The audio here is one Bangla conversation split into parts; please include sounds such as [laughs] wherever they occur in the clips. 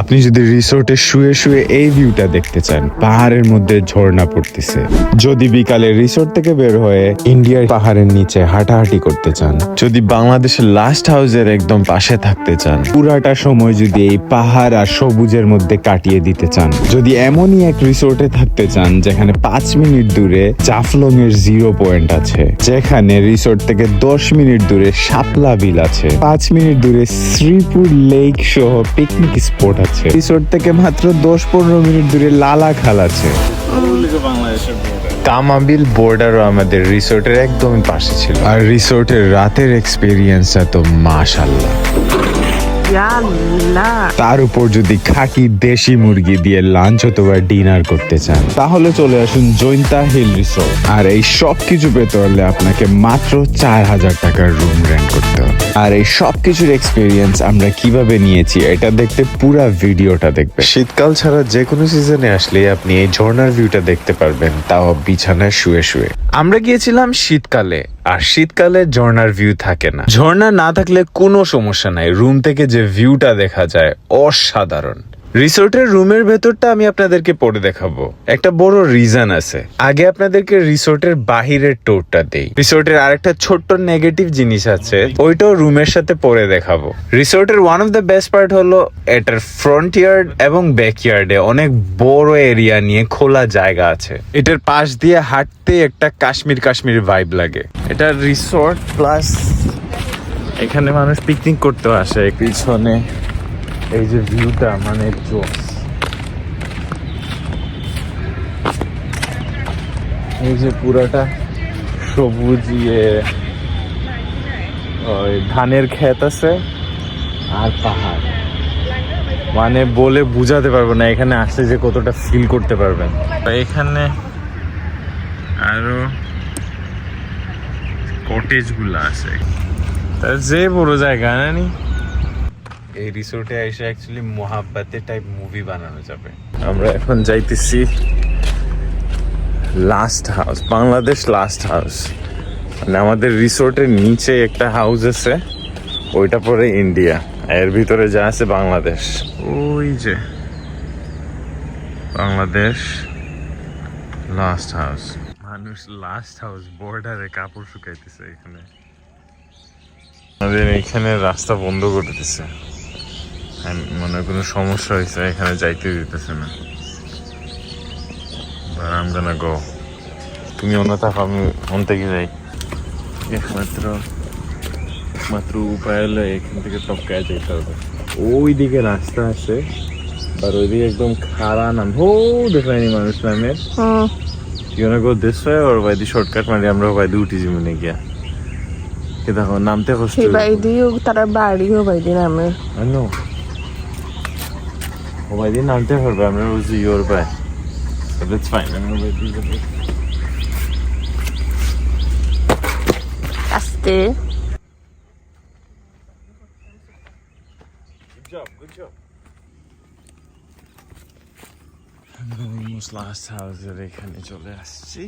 আপনি যদি রিসোর্টে শুয়ে শুয়ে এই ভিউটা দেখতে চান, পাহাড়ের মধ্যে ঝর্ণা পড়তেছে। যদি বিকালে রিসোর্ট থেকে বের হয়ে ইন্ডিয়ার পাহাড়ের নিচে হাঁটাহাঁটি করতে চান, যদি বাংলাদেশের লাস্ট হাউসের একদম পাশে থাকতে চান, পুরাটা সময় যদি এই পাহাড় আর সবুজের মধ্যে কাটিয়ে দিতে চান, যদি এমনই এক রিসোর্টে থাকতে চান যেখানে পাঁচ মিনিট দূরে জাফলং এর জিরো পয়েন্ট আছে, যেখানে রিসোর্ট থেকে দশ মিনিট দূরে শাপলা বিল আছে, পাঁচ মিনিট দূরে শ্রীপুর লেক সহ পিকনিক স্পট আছে রিসোর্ট থেকে মাত্র দশ পনেরো মিনিট দূরে লালা খাল আছে। কামাবিল বর্ডারও আমাদের রিসোর্টের একদমই পাশে ছিল। আর রিসোর্টের রাতের এক্সপিরিয়েন্সটা তো মাশাল্লাহ তার উপর যদি খাঁটি দেশি মুরগি দিয়ে লাঞ্চ অথবা ডিনার করতে চান, তাহলে চলে আসুন জৈন্তা হিল রিসোর্ট। আর এই সব কিছু পেতে হলে আপনাকে মাত্র চার হাজার টাকার রুম রেন্ট করতে হবে। আর এই সব কিছুর এক্সপিরিয়েন্স আমরা কীভাবে নিয়েছি, এটা দেখতে পুরো ভিডিওটা দেখবে শীতকাল ছাড়া যে কোনো সিজনে আসলে আপনি এই ঝর্ণার ভিউটা দেখতে পারবেন, তাও বিছানায় শুয়ে শুয়ে। আমরা গিয়েছিলাম শীতকালে। আর শীতকালে ঝর্ণার ভিউ থাকে না। ঝর্ণা না থাকলে কোনো সমস্যা নাই। রুম থেকে যে ভিউটা দেখা যায়, অসাধারণ। রিসোর্টের রুমের ভেতরটা আমি আপনাদেরকে পড়ে দেখাবো। একটা বড় রিজন আছে। আগে আপনাদেরকে রিসোর্টের বাহিরের টোরটা দেই। রিসোর্টের আরেকটা ছোট্ট নেগেটিভ জিনিস আছে, ওইটাও রুমের সাথে পরে দেখাবো। রিসোর্টের one of the best part হলো এটার ফ্রন্ট ইয়ার্ড এবং ব্যাকইয়ার্ডে অনেক বড় এরিয়া নিয়ে খোলা জায়গা আছে। এটার পাশ দিয়ে হাঁটতে একটা কাশ্মীর কাশ্মীর ভাইব লাগে। এটা রিসোর্ট প্লাস এখানে মানুষ পিকনিক করতে আসে। পিছনে এই যে ভিউটা মানে জোস এই যে পুরাটা সবুজ ইয়ে ওই ধানের ক্ষেত আছে আর পাহাড়। মানে বলে বুঝাতে পারব না, এখানে আসলে যে কতটা ফিল করতে পারবেন। এখানে আরও কটেজগুলো আছে। যে বড় জায়গা না নি এই রিসোর্টে এসে অ্যাকচুয়ালি টাইপ মুভি বানানো যাবে। আমরা এখন যাইতেছি last house Bangladesh last house মানে আমাদের রিসোর্টের নিচে একটা হাউস আছে, ওইটা পরে ইন্ডিয়া এর ভিতরে যা আছে বাংলাদেশ। ওই যে, বাংলাদেশ লাস্ট হাউস মানুষ লাস্ট হাউস বর্ডারে কাপড় শুকাইতেছে এখানে। আমাদের এখানে রাস্তা বন্ধ করে দিছে। মনে কোনো সমস্যা হয়েছে এখানে যাইতে দিতেছে না। But I'm gonna go. তুমি অন্য থাকো আমি অন থেকে যাই। একমাত্র একমাত্র উপায় হলো এখান থেকে টপকায় যেতে হবে। ওই দিকে রাস্তা আছে আর ওইদিকে একদম খাড়া নাম। হো দেখায়নি মানুষ নামের। go this way or by the shortcut? মানে আমরা the উঠি জীবনে গিয়া। কি দেখো নামতে কষ্ট বাইদি তারা বাড়িও বাইদি নামে। Know. ও by the নামতে পারবে আমরা বুঝি your by. So that's fine. আমরা by the যাব। আস্তে Good job, good job. Almost last হাউসের এখানে চলে আসছি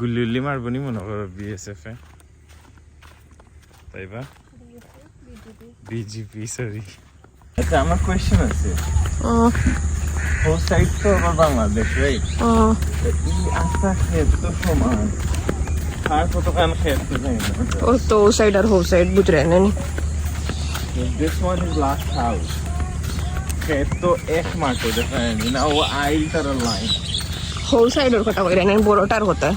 গুল্লি উল্লি মারবো নি মনে করো বিএসএফ এ তাই বা বিজিপি সরি আচ্ছা আমার কোয়েশ্চেন আছে হোল সাইড তো আবার বাংলাদেশ রাইট এই আস্থা ক্ষেত তো সমান। আর কতখান ক্ষেত তো জানি না। ও তো ও সাইড আর হো সাইড বুঝ রে নেন This one is last house. ক্ষেত তো এক মাঠে দেখেন না ও আইল তার লাইন হো সাইডের কথা কই রে বড়টার কথা।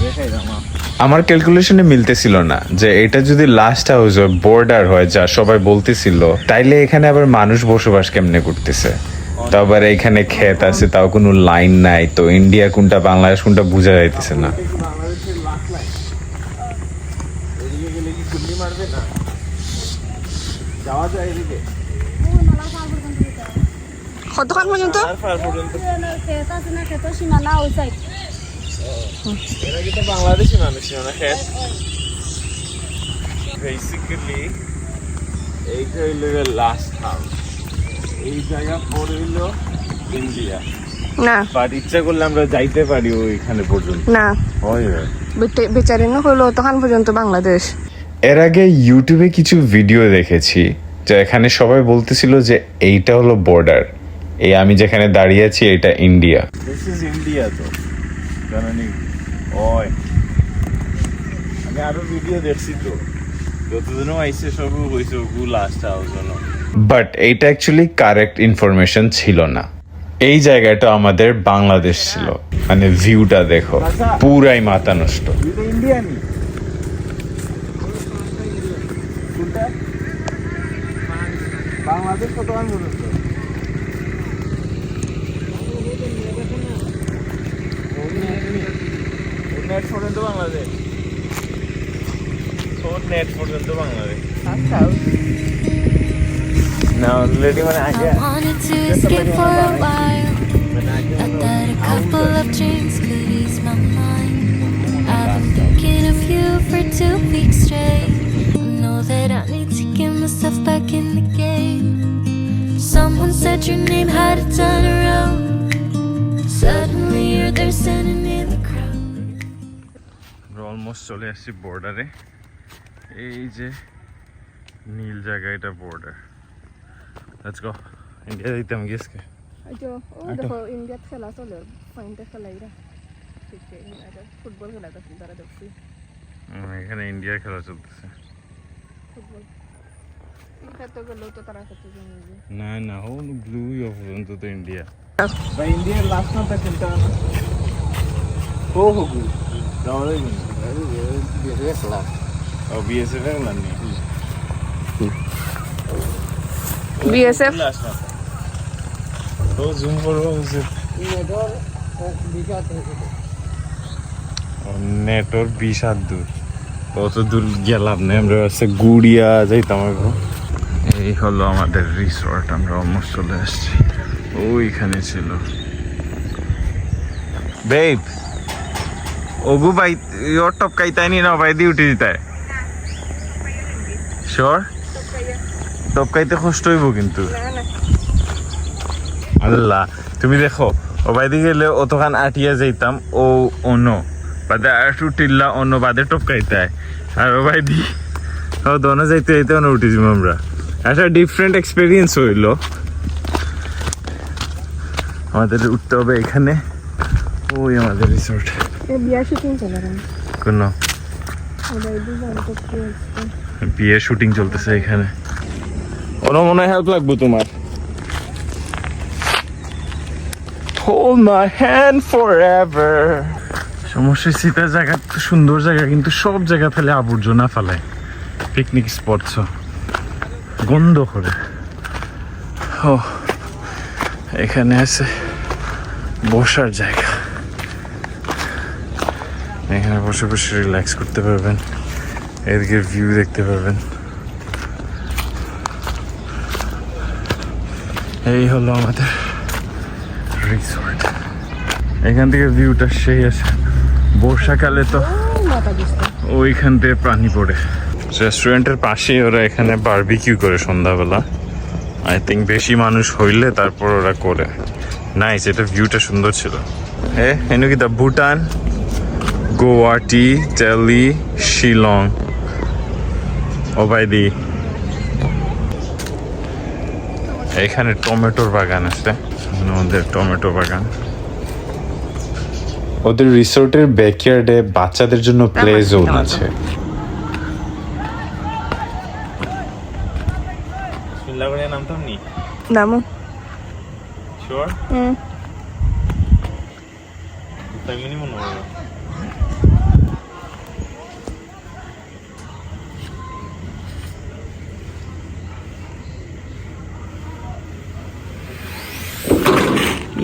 দেখাই দামা আমার ক্যালকুলেশনে মিলতেছিল না যে এটা যদি লাস্ট হাউস বর্ডার হয় যা সবাই বলতেছিল তাইলে এখানে আবার মানুষ বসবাস কেমনে করতেছে তো আবার এখানে ক্ষেত আছে তাও কোনো লাইন নাই তো ইন্ডিয়া কোনটা বাংলাদেশ কোনটা বোঝা যাইতেছে না কতক্ষণ পর্যন্ত বাংলাদেশি মানুষ বেসিক্যালি এইটা হইল লাস্ট হাউস এই জায়গা পর হইল ইন্ডিয়া না। বাট ইচ্ছা করলে আমরা যাইতে পারি ওইখানে পর্যন্ত। না। বেটে- বেচারি না হলো তখন পর্যন্ত বাংলাদেশ। এর আগে ইউটিউবে কিছু ভিডিও দেখেছি যে এখানে সবাই বলতেছিল যে এইটা হলো বর্ডার এই আমি যেখানে দাঁড়িয়ে আছি এটা ইন্ডিয়া দিস ইজ ইন্ডিয়া তো। জানানি? ওই আমি আরও ভিডিও দেখছি তো। যতদিনও আইসে সব হয়েছে ওগু লাস্ট আওয়ার বাট এইটা অ্যাকচুয়ালি কারেক্ট ইনফরমেশন ছিল না। এই জায়গাটা আমাদের বাংলাদেশ ছিল। মানে ভিউটা দেখো পুরাই মাথা নষ্ট। বাংলাদেশ কত মান নেট পর্যন্ত বাংলাদেশ তোর নেট পর্যন্ত বাংলাদেশ না অলরেডি মানে আগে I wanted to escape for a while. I thought a couple of drinks could ease my mind. I've been thinking of you for two weeks straight. I know that I need to get myself back in the game. Someone said your name had a turn around. Suddenly you're there standing in the crowd. আমরা Almost চলে আসছি বর্ডারে এই যে নীল জায়গা এটা বর্ডার লেটস গো ইন্ডিয়া দিতাম গেসকে দেখো ইন্ডিয়াত খেলা চলে পয়েন্টে খেলাইরা ফুটবল খেলা তারা দেখছি। এখানে ইন্ডিয়ার খেলা চলতেছে। ফুটবল না না ও ব্লুই অপর্যন্ত তো ইন্ডিয়া ইন্ডিয়ার লাস্ট খেলতে ও হোক বিএসএফ ও জুম করব নেটওয়ার্ক বিশ হাত দূর। অত দূর গেলাম না আমরা হচ্ছে গুড়িয়া যাইতাম এখন। এই হলো আমাদের রিসর্ট আমরা অলমোস্ট চলে আসছি। ওইখানে ছিল। বেব ওগু ভাই ওর টপকাই তাই নি না ভাই ডিউটি দিতে শিওর টপকাইতে কষ্ট হইব কিন্তু। আল্লাহ, তুমি দেখো, ও বাইদি গেলে অতখান আটিয়া যাইতাম, ও অন্য। বাদে আটু টিল্লা অন্য বাদে টপকাইতে হয়। আর ও বাইদি ও দোনো যাইতে যাইতে অন্য উঠেছি আমরা। একটা ডিফারেন্ট এক্সপিরিয়েন্স হইল। আমাদের উঠতে হবে এখানে। ওই আমাদের রিসোর্ট বিয়ার শুটিং চলে কেন? কোনো? ওদের দুজন করতে বিয়ে শুটিং চলতেছে এখানে। ওরা মনে হয় হেল্প লাগবে তোমার। Hold my hand forever সমস্যা শীতের জায়গা তো সুন্দর জায়গা কিন্তু সব জায়গা ফেলে আবর্জনা ফেলে পিকনিক স্পট গন্ধ করে। ও এখানে আছে বসার জায়গা। এখানে বসে বসে রিল্যাক্স করতে পারবেন। এদিকে ভিউ দেখতে পারবেন। এই হলো আমাদের রিসোর্ট এখান থেকে ভিউটা সেই আছে। বর্ষাকালে তো ওইখান থেকে পানি পড়ে। রেস্টুরেন্টের পাশেই ওরা এখানে বারবিকিউ করে সন্ধ্যাবেলা। আই থিঙ্ক বেশি মানুষ হইলে তারপর ওরা করে। নাইস এটা ভিউটা সুন্দর ছিল। হ্যাঁ এনু কি দা ভুটান? গুয়াহাটি দিল্লি শিলং। ওবাইদি এখানে টমেটোর বাগান আছে। ওদের টমেটো বাগান। ওদের রিসোর্টের ব্যাকয়ার্ডে বাচ্চাদের জন্য প্লে জোন আছে। নামো Sure? Mm.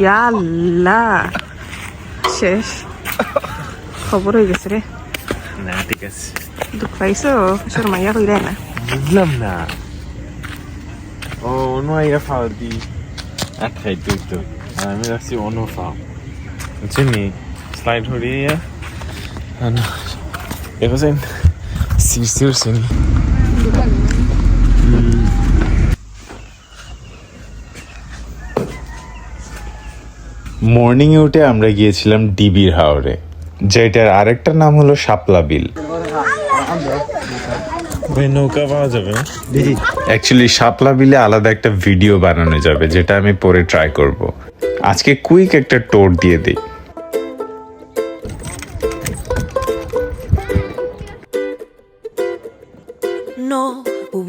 ইয়াল্লা। শেষ। খবর হয়ে গেছে রে না ঠিক আছে। দুঃখ পাইছো? শর্মাইয়া কইরা না। বুঝলাম না। ও অন্য আইয়া ফাও দি। আখাই তুই তো আমি রাখছি অন্য ফাও বুঝছেন নি? স্লাইড হরিয়া দেখছেন সির সির সিনি মর্নিংয়ে উঠে আমরা গিয়েছিলাম ডিবির হাওরে যেটার আরেকটা নাম হলো শাপলা বিল। নৌকা পাওয়া যাবে না? অ্যাকচুয়ালি শাপলা বিলে আলাদা একটা ভিডিও বানানো যাবে যেটা আমি পরে ট্রাই করব। আজকে কুইক একটা টোর দিয়ে দিই।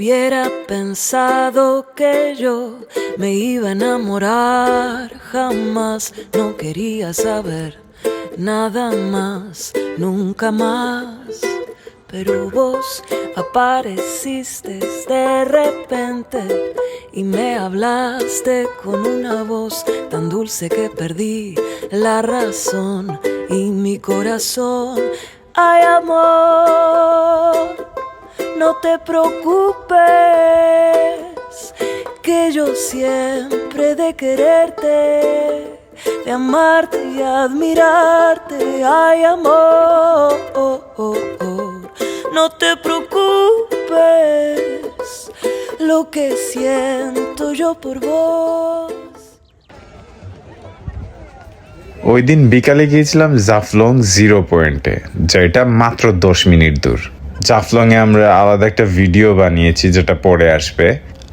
Hubiera pensado que yo me iba a enamorar jamás. No quería saber nada más, nunca más. Pero vos apareciste de repente y me hablaste con una voz tan dulce que perdí la razón y mi corazón. Ay, amor. No te preocupes, que yo siempre de quererte, de amarte y admirarte, ay amor. No te preocupes, lo que siento yo por vos. ওই দিন বিকালে গিয়েছিলাম জাফলং জিরো পয়েন্টে যেটা মাত্র দশ মিনিট দূর জাফলং এ আমরা আলাদা একটা ভিডিও বানিয়েছি, যেটা পরে আসবে।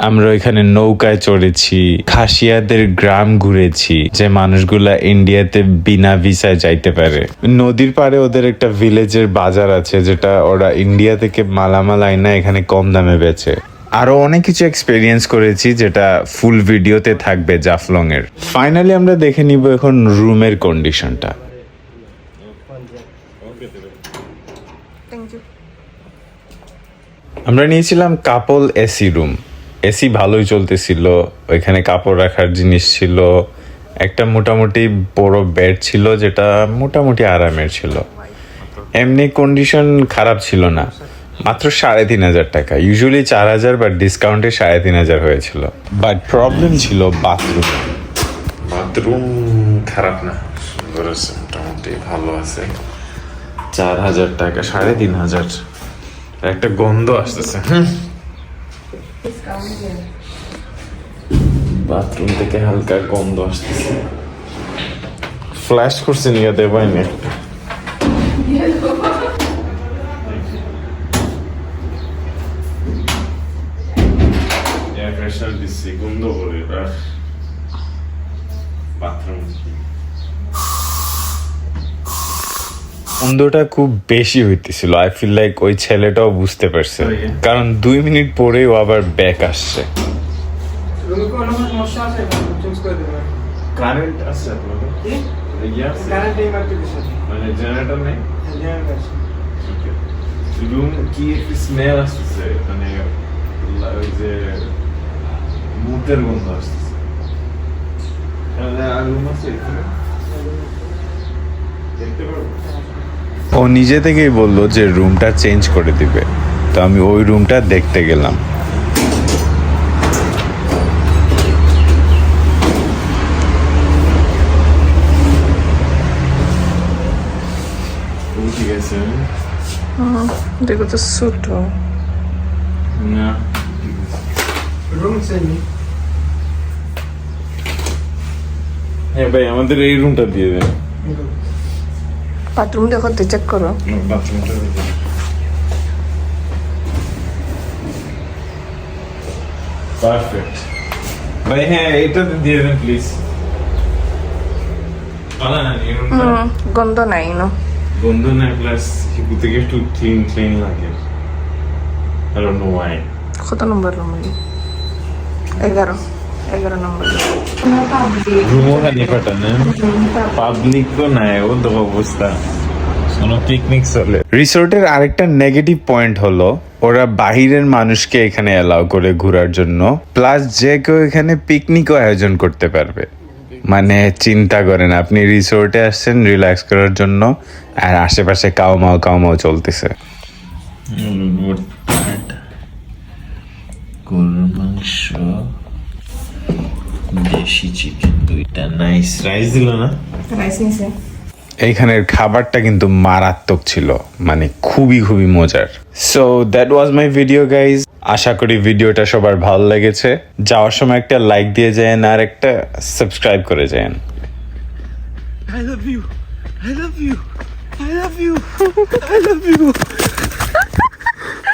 আমরা ওইখানে নৌকায় চড়েছি, খাসিয়াদের গ্রাম ঘুরেছি, যে মানুষগুলা ইন্ডিয়াতে বিনা ভিসায় যাইতে পারে। নদীর পাড়ে ওদের একটা ভিলেজের বাজার আছে, যেটা ওরা ইন্ডিয়া থেকে মালামাল আইনা এখানে কম দামে বেচে। আরও অনেক কিছু এক্সপেরিয়েন্স করেছি, যেটা ফুল ভিডিওতে থাকবে জাফলং এর ফাইনালি আমরা দেখে নিব এখন রুমের কন্ডিশনটা থ্যাংক ইউ আমরা নিয়েছিলাম কাপল এসি রুম। এসি ভালোই চলতেছিল, ওইখানে কাপড় রাখার জিনিস ছিল। একটা মোটামুটি বড় বেড ছিল যেটা মোটামুটি আরামের ছিল। এমনি কন্ডিশন খারাপ ছিল না, মাত্র সাড়ে তিন হাজার টাকা। ইউজুয়ালি চার হাজার বা ডিসকাউন্টে সাড়ে তিন হাজার হয়েছিল। বাট প্রবলেম ছিল বাথরুম বাথরুম খারাপ না, সুন্দর আছে, মোটামুটি ভালো আছে। চার হাজার টাকা, সাড়ে তিন হাজার। একটা গন্ধ আসতেছে বাথরুম থেকে হালকা গন্ধ আসতেছে। ফ্ল্যাশ করছে নিয়ে দেবাইনি এয়ার ফ্রেশনার দিচ্ছি গন্ধ করে বাথরুম গন্ধটা খুব বেশি হইতেছিল। আই ফিল লাইক ওই ছেলেটাও বুঝতে পারছে। কারণ দুই মিনিট পরেই ও আবার ব্যাক আসছে। কারেন্ট আপনাদের? ইয়ে মানে জেনারেটর নেই? হ্যাঁ রুম কি একটু স্মেল আসতেছে? মানে লা- ওই যে মুতের গন্ধ আসতেছে। রুম আছে দেখতে পারব? ও নিজে থেকেই বলল যে রুমটা চেঞ্জ করে দিবে। তো আমি ওই রুমটা দেখতে গেলাম। ঠিক আছে? দেখো তো ছোট। না। Room change. হ্যাঁ ভাই আমাদের এই রুমটা দিয়ে দেন। বাথরুম দেখো তো চেক করো বাথরুমটা পারফেক্ট ভাই হ্যাঁ এটা দিয়ে দেন প্লিজ না গন্ধ নাই নো বন্ধু না প্লাস হিপু থেকে একটু ক্লিন ক্লিন লাগে। Why. কত নম্বর রুম এগারো। এগারো নম্বর। তো নাই ও তো অবস্থা। কোনো পিকনিক চলে। রিসোর্টের আরেকটা নেগেটিভ পয়েন্ট হলো ওরা বাহিরের মানুষকে এখানে অ্যালাউ করে ঘোরার জন্য প্লাস যে কেউ এখানে পিকনিকও আয়োজন করতে পারবে। মানে চিন্তা করেন আপনি রিসোর্টে আসছেন রিল্যাক্স করার জন্য আর আশেপাশে কাউমাও কাউমাও চলতেছে। গরুর মাংস দেশি চিকেন দুইটা নাইস রাইস দিল না রাইস নিছে এইখানের খাবারটা কিন্তু মারাত্মক ছিল মানে খুবই খুবই মজার so that was my video guys আশা করি ভিডিওটা সবার ভালো লেগেছে যাওয়ার সময় একটা লাইক দিয়ে যান আর একটা সাবস্ক্রাইব করে যান I love you. I love you. I love you. [laughs] I love you. [laughs]